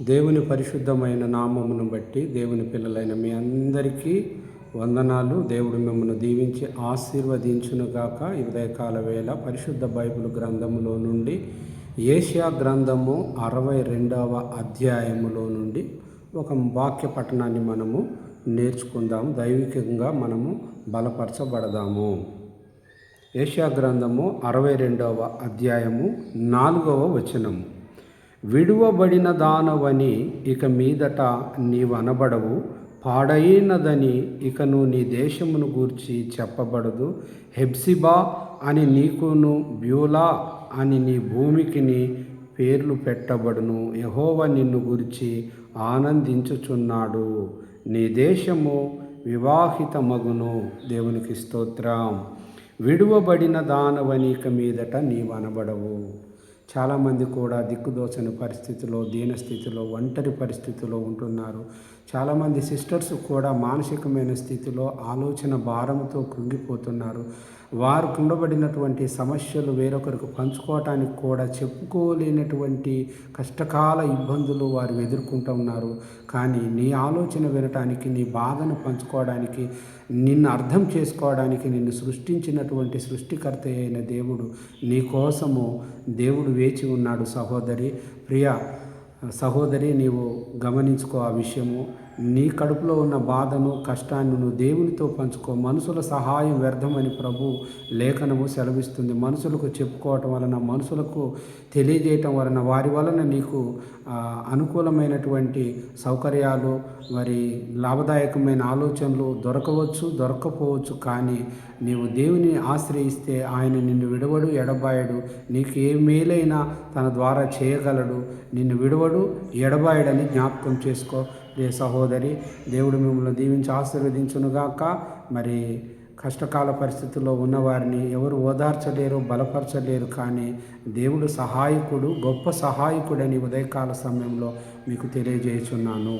దేవుని పరిశుద్ధమైన నామమును బట్టి దేవుని పిల్లలైన మీ అందరికీ వందనాలు. దేవుడు మిమ్మల్ని దీవించి ఆశీర్వదించునుగాక ఈ ఉదయకాల వేళ పరిశుద్ధ బైబిల్ గ్రంథములో నుండి ఏషియా గ్రంథము అరవై రెండవ అధ్యాయములో నుండి ఒక వాక్య పఠనాన్ని మనము నేర్చుకుందాం. దైవికంగా మనము బలపరచబడదాము. ఏషియా గ్రంథము అరవై రెండవ అధ్యాయము నాలుగవ వచనము. విడువబడిన దానవని ఇక మీదట నీవనబడవు పాడైనదని ఇకను నీ దేశమును గూర్చి చెప్పబడదు. హెబ్సిబా అని నీకును బ్యూలా అని నీ భూమికిని పేర్లు పెట్టబడును. యహోవ నిన్ను గురించి ఆనందించుచున్నాడు. నీ దేశము వివాహిత మగును దేవునికి స్తోత్రం. విడువబడిన దానవనిక మీదట నీవనబడవు. చాలామంది కూడా దిక్కుదోచని పరిస్థితిలో దీనస్థితిలో ఒంటరి పరిస్థితిలో ఉంటున్నారు. చాలామంది సిస్టర్స్ కూడా మానసికమైన స్థితిలో ఆలోచన భారంతో కృంగిపోతున్నారు. వారు కుండబడినటువంటి సమస్యలు వేరొకరికి పంచుకోవటానికి కూడా చెప్పుకోలేనటువంటి కష్టకాల ఇబ్బందులు వారు ఎదుర్కొంటూ ఉన్నారు. కానీ నీ ఆలోచన వినటానికి నీ బాధను పంచుకోవడానికి నిన్ను అర్థం చేసుకోవడానికి నిన్ను సృష్టించినటువంటి సృష్టికర్త అయిన దేవుడు నీ కోసము దేవుడు వేచి ఉన్నాడు సహోదరి. ప్రియ సహోదరి నీవు గమనించుకో ఆ విషయము. నీ కడుపులో ఉన్న బాధను కష్టాన్ని నువ్వు దేవునితో పంచుకో. మనుషుల సహాయం వ్యర్థమని ప్రభు లేఖనము సెలవిస్తుంది. మనుషులకు చెప్పుకోవటం వలన మనుషులకు తెలియజేయటం వలన వారి వలన నీకు అనుకూలమైనటువంటి సౌకర్యాలు మరి లాభదాయకమైన ఆలోచనలు దొరకవచ్చు దొరకపోవచ్చు కానీ నీవు దేవుని ఆశ్రయిస్తే ఆయన నిన్ను విడవడు ఎడబాయడు. నీకు ఏ మేలైనా తన ద్వారా చేయగలడు. నిన్ను విడవడు ఎడబాయడని జ్ఞాపకం చేసుకో. ప్రియ సహోదరి దేవుడు మిమ్మల్ని దీవించి ఆశీర్వదించునుగాక. మరి కష్టకాల పరిస్థితుల్లో ఉన్నవారిని ఎవరు ఓదార్చలేరు బలపరచలేరు కానీ దేవుడు సహాయకుడు గొప్ప సహాయకుడని ఉదయకాల సమయంలో మీకు తెలియజేయుచున్నాను.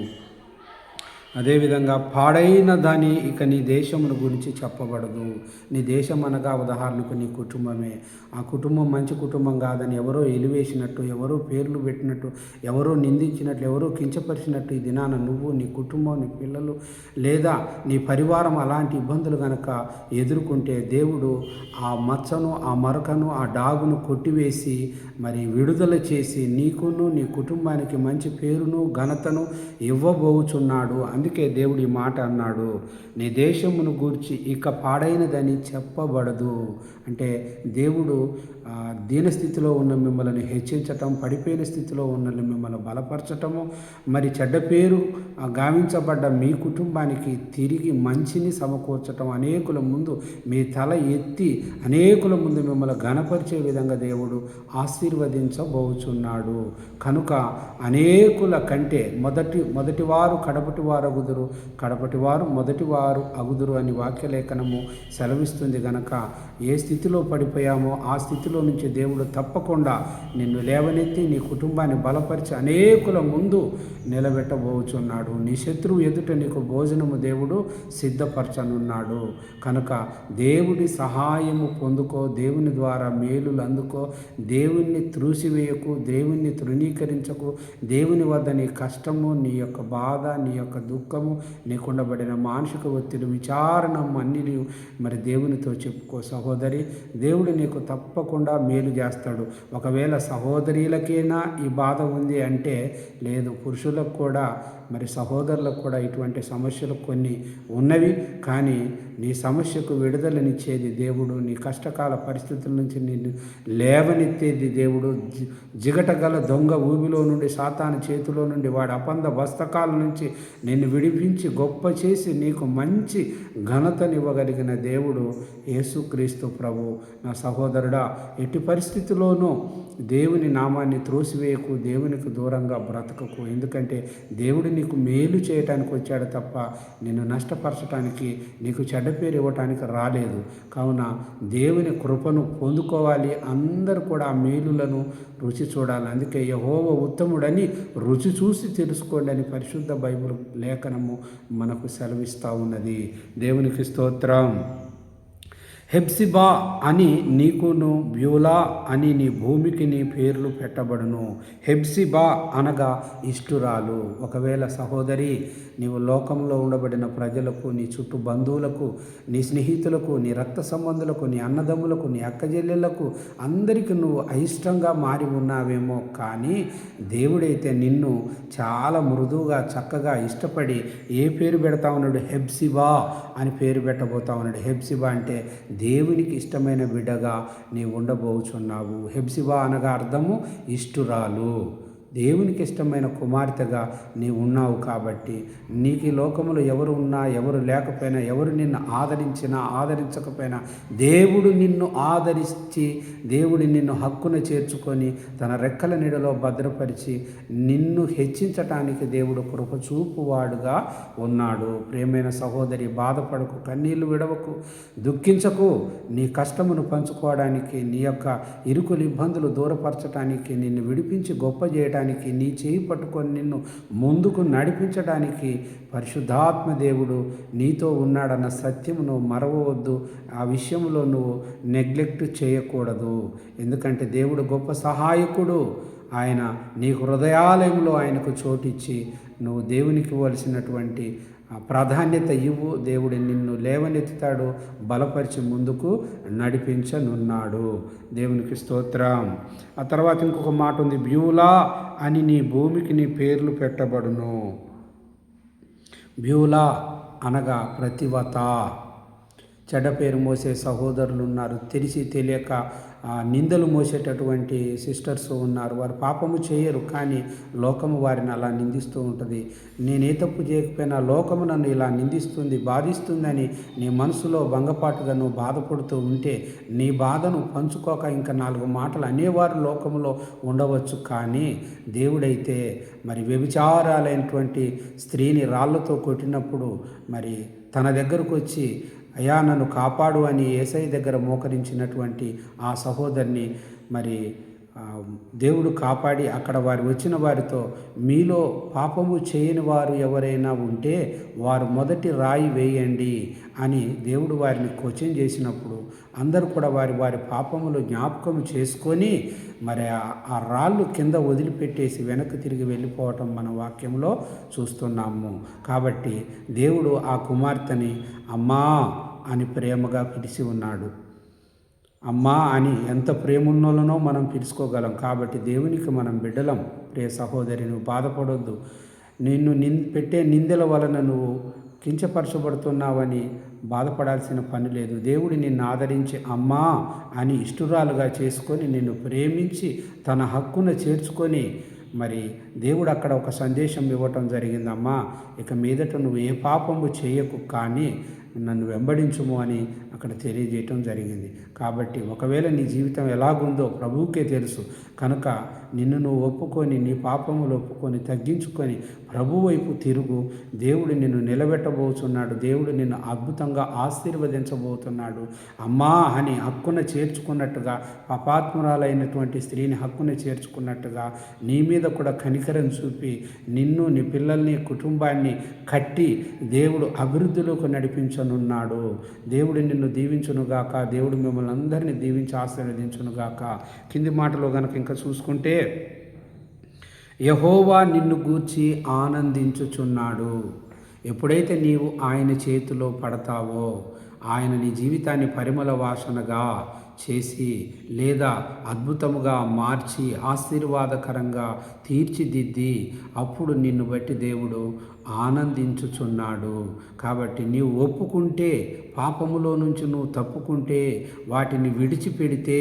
అదేవిధంగా పాడైన దాని ఇక నీ దేశమును గురించి చెప్పబడదు. నీ దేశం అనగా ఉదాహరణకు నీ కుటుంబమే. ఆ కుటుంబం మంచి కుటుంబం కాదని ఎవరో ఎలివేసినట్టు ఎవరో పేర్లు పెట్టినట్టు ఎవరో నిందించినట్లు ఎవరో కించపరిచినట్టు ఈ దినాన నువ్వు నీ కుటుంబం నీ పిల్లలు లేదా నీ పరివారం అలాంటి ఇబ్బందులు కనుక ఎదుర్కొంటే దేవుడు ఆ మచ్చను ఆ మరకను ఆ డాగును కొట్టివేసి మరి విడుదల చేసి నీకును నీ కుటుంబానికి మంచి పేరును ఘనతను ఇవ్వబోచున్నాడు. అందుకే దేవుడు ఈ మాట అన్నాడు నీ దేశమును గూర్చి ఇక పాడైనదని చెప్పబడదు. అంటే దేవుడు దీనస్థితిలో ఉన్న మిమ్మల్ని హెచ్చించటం పడిపోయిన స్థితిలో ఉన్న మిమ్మల్ని బలపరచటము మరి చెడ్డ పేరు గావించబడ్డ మీ కుటుంబానికి తిరిగి మంచిని సమకూర్చటం అనేకుల ముందు మీ తల ఎత్తి అనేకుల ముందు మిమ్మల్ని గణపరిచే విధంగా దేవుడు ఆశీర్వదించబోచున్నాడు. కనుక అనేకుల కంటే మొదటి మొదటివారు కడపటి వారు అగుదురు కడపటి వారు మొదటి వారు అగుదురు అని వాక్యలేఖనము సెలవిస్తుంది గనక ఏ స్థితిలో పడిపోయామో ఆ స్థితిలో నుంచి దేవుడు తప్పకుండా నిన్ను లేవనెత్తి నీ కుటుంబాన్ని బలపరిచి అనేకుల ముందు నిలబెట్టబోచున్నాడు. నీ శత్రువు ఎదుట నీకు భోజనము దేవుడు సిద్ధపరచనున్నాడు. కనుక దేవుడి సహాయము పొందుకో దేవుని ద్వారా మేలులు అందుకో దేవుణ్ణి త్రూసివేయకు దేవుణ్ణి తృణీకరించకు దేవుని వద్ద నీ కష్టము నీ యొక్క బాధ నీ యొక్క దుఃఖము నీకుండబడిన మానసిక ఒత్తిడి విచారణ అన్నీ మరి దేవునితో చెప్పుకో సహోదరి. దేవుడు నీకు తప్పకుండా మేలు చేస్తాడు. ఒకవేళ సహోదరీలకైనా ఈ బాధ ఉంది అంటే లేదు పురుషులకు కూడా మరి సహోదరులకు కూడా ఇటువంటి సమస్యలు కొన్ని ఉన్నవి. కానీ నీ సమస్యకు విడుదలనిచ్చేది దేవుడు నీ కష్టకాల పరిస్థితుల నుంచి నిన్ను లేవనెత్తేది దేవుడు. జిగటగల దొంగ ఊబిలో నుండి సాతాను చేతిలో నుండి వాడి అపంద బస్తకాల నుంచి నిన్ను విడిపించి గొప్ప చేసి నీకు మంచి ఘనతనివ్వగలిగిన దేవుడు యేసుక్రీస్తు ప్రభు. నా సహోదరుడా ఎట్టి పరిస్థితిలోనూ దేవుని నామాన్ని త్రోసివేయకు దేవునికి దూరంగా బ్రతకకు. ఎందుకంటే దేవుడు నీకు మేలు చేయటానికి వచ్చాడు తప్ప నిన్ను నష్టపరచడానికి నీకు చెడ్డ పేరు ఇవ్వటానికి రాలేదు. కావున దేవుని కృపను పొందుకోవాలి. అందరూ కూడా ఆ మేలులను రుచి చూడాలి. అందుకే యహోవ ఉత్తముడని రుచి చూసి తెలుసుకోండి అని పరిశుద్ధ బైబిల్ లేఖనము మనకు సెలవిస్తూ ఉన్నది. దేవునికి స్తోత్రం. హెప్సిబా అని నీకును బ్యూలా అని నీ భూమికి నీ పేర్లు పెట్టబడును. హెప్సిబా అనగా ఇష్టురాలు. ఒకవేళ సహోదరి నీవు లోకంలో ఉండబడిన ప్రజలకు నీ చుట్టూ బంధువులకు నీ స్నేహితులకు నీ రక్త సంబంధులకు నీ అన్నదమ్ములకు నీ అక్కజెల్లెళ్ళకు అందరికీ నువ్వు అయిష్టంగా మారి ఉన్నావేమో. కానీ దేవుడైతే నిన్ను చాలా మృదువుగా చక్కగా ఇష్టపడి ఏ పేరు పెడతా ఉన్నాడు? హెబ్సిబా అని పేరు పెట్టబోతా ఉన్నాడు. హెబ్సిబా అంటే దేవునికి ఇష్టమైన బిడ్డగా నీవు ఉండబోచున్నావు. హెబ్సిబా అనగా అర్థము ఇష్టురాలు. దేవునికి ఇష్టమైన కుమార్తెగా నీవు ఉన్నావు కాబట్టి నీకు ఈ లోకంలో ఎవరు ఉన్నా ఎవరు లేకపోయినా ఎవరు నిన్ను ఆదరించినా ఆదరించకపోయినా దేవుడు నిన్ను ఆదరించి దేవుడు నిన్ను హక్కున చేర్చుకొని తన రెక్కల నీడలో భద్రపరిచి నిన్ను హెచ్చించటానికి దేవుడు కృప చూపువాడుగా ఉన్నాడు. ప్రేమైన సహోదరి బాధపడకు కన్నీళ్ళు విడవకు దుఃఖించకు. నీ కష్టమును పంచుకోవడానికి నీ యొక్క ఇరుకులు ఇబ్బందులు దూరపరచడానికి నిన్ను విడిపించి గొప్ప చేయడానికి నీ చేయి పట్టుకొని నిన్ను ముందుకు నడిపించడానికి పరిశుద్ధాత్మ దేవుడు నీతో ఉన్నాడన్న సత్యమును మరవవద్దు. ఆ విషయంలో నువ్వు నెగ్లెక్ట్ చేయకూడదు. ఎందుకంటే దేవుడు గొప్ప సహాయకుడు. ఆయన నీ హృదయాలయంలో ఆయనకు చోటిచ్చి నువ్వు దేవునికి వలసినటువంటి ప్రాధాన్యత ఇవ్వు. దేవుడు నిన్ను లేవనెత్తుతాడు. బలపరిచి ముందుకు నడిపించనున్నాడు. దేవునికి స్తోత్రం. ఆ తర్వాత ఇంకొక మాట ఉంది. బ్యూలా అని నీ భూమికి నీ పేర్లు పెట్టబడును. బ్యూలా అనగా ప్రతివత. చెడ్డ పేరు మోసే సహోదరులు ఉన్నారు. తెలిసి తెలియక నిందలు మోసేటటువంటి సిస్టర్స్ ఉన్నారు. వారు పాపము చేయరు కానీ లోకము వారిని అలా నిందిస్తూ ఉంటుంది. నేనే తప్పు చేయకపోయినా లోకము నన్ను ఇలా నిందిస్తుంది బాధిస్తుందని నీ మనసులో భంగపాటుగా నువ్వు బాధపడుతూ ఉంటే నీ బాధను పంచుకోక ఇంకా నాలుగు మాటలు అనేవారు లోకంలో ఉండవచ్చు. కానీ దేవుడైతే మరి వ్యభిచారాలైనటువంటి స్త్రీని రాళ్ళతో కొట్టినప్పుడు మరి తన దగ్గరకు వచ్చి అయా నన్ను కాపాడు అని ఏసై దగ్గర మోకరించినటువంటి ఆ సహోదరిని మరి దేవుడు కాపాడి అక్కడ వారు వచ్చిన వారితో మీలో పాపము చేయని వారు ఎవరైనా ఉంటే వారు మొదటి రాయి వేయండి అని దేవుడు వారిని క్వశ్చన్ చేసినప్పుడు అందరూ కూడా వారి వారి పాపములు జ్ఞాపకం చేసుకొని మరి ఆ రాళ్ళు కింద వదిలిపెట్టేసి వెనక్కి తిరిగి వెళ్ళిపోవటం మన వాక్యంలో చూస్తున్నాము. కాబట్టి దేవుడు ఆ కుమార్తెని అమ్మా అని ప్రేమగా పిలిచి ఉన్నాడు. అమ్మా అని ఎంత ప్రేమున్నోళ్ళనో మనం పిలుచుకోగలం. కాబట్టి దేవునికి మనం బిడ్డలం. ప్రే సహోదరి నువ్వు బాధపడొద్దు. నిన్ను నిన్ పెట్టే నిందల వలన నువ్వు కించపరచబడుతున్నావని బాధపడాల్సిన పని లేదు. దేవుడు నిన్ను ఆదరించి అమ్మా అని ఇష్టురాలుగా చేసుకొని నిన్ను ప్రేమించి తన హక్కున చేర్చుకొని మరి దేవుడు అక్కడ ఒక సందేశం ఇవ్వటం జరిగిందమ్మా. ఇక మీదట నువ్వు ఏ పాపము చేయకు. కానీ నన్ను వెంబడించుము అని అక్కడ తెలియజేయటం జరిగింది. కాబట్టి ఒకవేళ నీ జీవితం ఎలాగుందో ప్రభువుకే తెలుసు. కనుక నిన్ను నువ్వు ఒప్పుకొని నీ పాపములు ఒప్పుకొని తగ్గించుకొని ప్రభు వైపు తిరుగు. దేవుడు నిన్ను నిలబెట్టబోతున్నాడు. దేవుడు నిన్ను అద్భుతంగా ఆశీర్వదించబోతున్నాడు. అమ్మా అని హక్కున చేర్చుకున్నట్టుగా పాపాత్మురాలైనటువంటి స్త్రీని హక్కున చేర్చుకున్నట్టుగా నీ మీద కూడా కనికరం చూపి నిన్ను నీ పిల్లల్ని కుటుంబాన్ని కట్టి దేవుడు అభివృద్ధిలోకి నడిపించనున్నాడు. దేవుడు నిన్ను దీవించునుగాక. దేవుడు మిమ్మల్ని అందరినీ దీవించి ఆశీర్వదించునుగాక. కింది మాటలో గనక ఇంకా చూసుకుంటే యహోవా నిన్ను గూర్చి ఆనందించుచున్నాడు. ఎప్పుడైతే నీవు ఆయన చేతిలో పడతావో ఆయన నీ జీవితాన్ని పరిమళ వాసనగా చేసి లేదా అద్భుతముగా మార్చి ఆశీర్వాదకరంగా తీర్చిదిద్ది అప్పుడు నిన్ను బట్టి దేవుడు ఆనందించుచున్నాడు. కాబట్టి నీవు ఒప్పుకుంటే పాపములో నుంచి నువ్వు తప్పుకుంటే వాటిని విడిచిపెడితే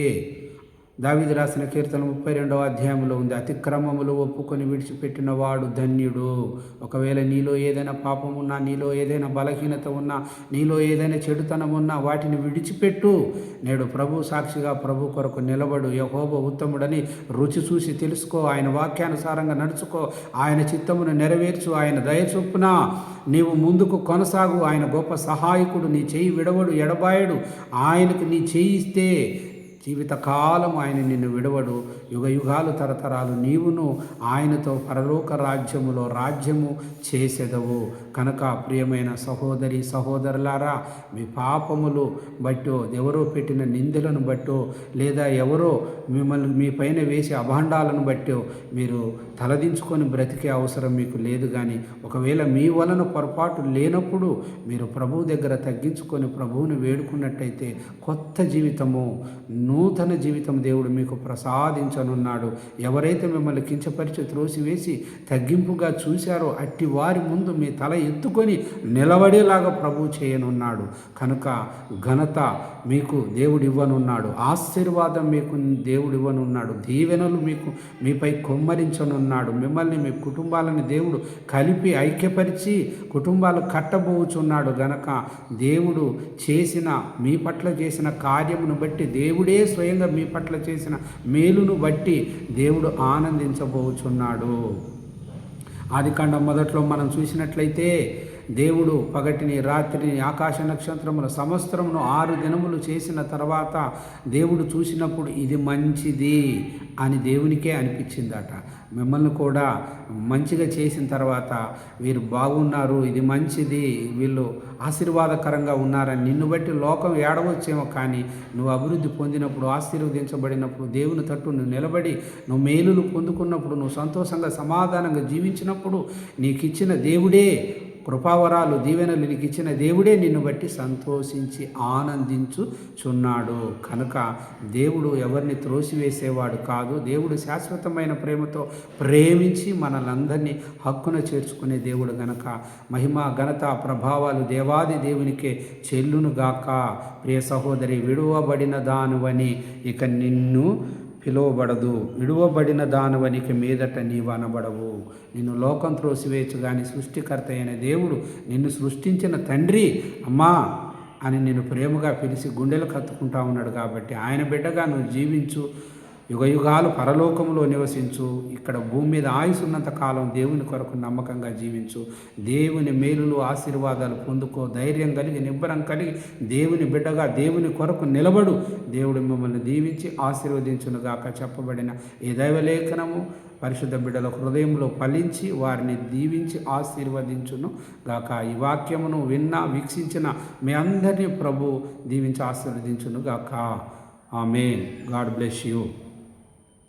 దావిది రాసిన కీర్తన ముప్పై రెండవ అధ్యాయంలో ఉంది. అతిక్రమములు ఒప్పుకొని విడిచిపెట్టిన వాడు ధన్యుడు. ఒకవేళ నీలో ఏదైనా పాపం ఉన్నా నీలో ఏదైనా బలహీనత ఉన్నా నీలో ఏదైనా చెడుతనం ఉన్నా వాటిని విడిచిపెట్టు. నేడు ప్రభు సాక్షిగా ప్రభు కొరకు నిలబడు. యహోబ ఉత్తముడని రుచి చూసి తెలుసుకో. ఆయన వాక్యానుసారంగా నడుచుకో. ఆయన చిత్తమును నెరవేర్చు. ఆయన దయ చొప్పున నీవు ముందుకు కొనసాగు. ఆయన గొప్ప సహాయకుడు. నీ చేయి విడవడు ఎడబాయడు. ఆయనకు నీ చేయిస్తే జీవితకాలం ఆయన నిన్ను విడవడు. యుగ యుగాలు తరతరాలు నీవును ఆయనతో పరలోక రాజ్యములో రాజ్యము చేసెదవు. కనుక ప్రియమైన సహోదరి సహోదరులారా మీ పాపములు బట్టో ఎవరో పెట్టిన నిందలను బట్టో లేదా ఎవరో మిమ్మల్ని మీ పైన వేసే అభాండాలను బట్టో మీరు తలదించుకొని బ్రతికే అవసరం మీకు లేదు కానీ ఒకవేళ మీ వలన పొరపాటు లేనప్పుడు మీరు ప్రభువు దగ్గర తగ్గించుకొని ప్రభువుని వేడుకున్నట్టయితే కొత్త జీవితము నూతన జీవితం దేవుడు మీకు అతనున్నాడు ఎవరైతే మిమ్మల్ని కించపరిచి త్రోసివేసి తగ్గింపుగా చూశారో అట్టి వారి ముందు మీ తల ఎత్తుకొని నిలబడేలాగా ప్రభువు చేయనున్నాడు. కనుక ఘనత మీకు దేవుడు ఇవ్వనున్నాడు ఆశీర్వాదం మీకు దేవుడు ఇవ్వనున్నాడు దీవెనలు మీకు మీపై కొమ్మరించనున్నాడు. మిమ్మల్ని మీ కుటుంబాలని దేవుడు కలిపి ఐక్యపరిచి కుటుంబాలు కట్టబోచున్నాడు. గనక దేవుడు చేసిన మీ పట్ల చేసిన కార్యమును బట్టి దేవుడే స్వయంగా మీ పట్ల చేసిన మేలును బట్టి దేవుడు ఆనందించబోచున్నాడు. ఆదికాండం మొదట్లో మనం చూసినట్లయితే దేవుడు పగటిని రాత్రిని ఆకాశ నక్షత్రముల సంవత్సరమును ఆరు దినములు చేసిన తర్వాత దేవుడు చూసినప్పుడు ఇది మంచిది అని దేవునికే అనిపించిందట. మిమ్మల్ని కూడా మంచిగా చేసిన తర్వాత వీరు బాగున్నారు ఇది మంచిది వీళ్ళు ఆశీర్వాదకరంగా ఉన్నారని నిన్ను బట్టి లోకం ఏడవచ్చేమో కానీ నువ్వు అభివృద్ధి పొందినప్పుడు ఆశీర్వదించబడినప్పుడు దేవుని తట్టు నువ్వు నిలబడి నువ్వు మేలులు పొందుకున్నప్పుడు నువ్వు సంతోషంగా సమాధానంగా జీవించినప్పుడు నీకు ఇచ్చిన దేవుడే కృపావరాలు దీవెనలు నీకు ఇచ్చిన దేవుడే నిన్ను బట్టి సంతోషించి ఆనందించుచున్నాడు కనుక దేవుడు ఎవరిని త్రోసివేసేవాడు కాదు. దేవుడు శాశ్వతమైన ప్రేమతో ప్రేమించి మనలందరినీ హక్కున చేర్చుకునే దేవుడు గనక. మహిమ ఘనత ప్రభావాలు దేవాది దేవునికే చెల్లును గాక ప్రియ సహోదరి విడువబడిన దానివని ఇక నిన్ను పిలువబడదు. విడువబడిన దానవనికి మీదట నీవనబడవు. నిన్ను లోకం త్రోసివేయచ్చు కానీ సృష్టికర్త అయిన దేవుడు నిన్ను సృష్టించిన తండ్రి అమ్మా అని నేను ప్రేమగా పిలిచి గుండెలు కత్తుకుంటా ఉన్నాడు కాబట్టి ఆయన బిడ్డగా నువ్వు జీవించు. యుగయుగాలు పరలోకంలో నివసించు. ఇక్కడ భూమి మీద ఆయుసున్నంత కాలం దేవుని కొరకు నమ్మకంగా జీవించు. దేవుని మేలులు ఆశీర్వాదాలు పొందుకో. ధైర్యం కలిగి నిబ్బరం కలిగి దేవుని బిడ్డగా దేవుని కొరకు నిలబడు. దేవుడు మిమ్మల్ని దీవించి ఆశీర్వదించునుగాక చెప్పబడిన ఈ దైవలేఖనము పరిశుద్ధ బిడ్డల హృదయంలో ఫలించి వారిని దీవించి ఆశీర్వదించును గాక ఈ వాక్యమును విన్నా వీక్షించిన మీ అందరినీ ప్రభు దీవించి ఆశీర్వదించును గాక ఆమెన్. God bless you.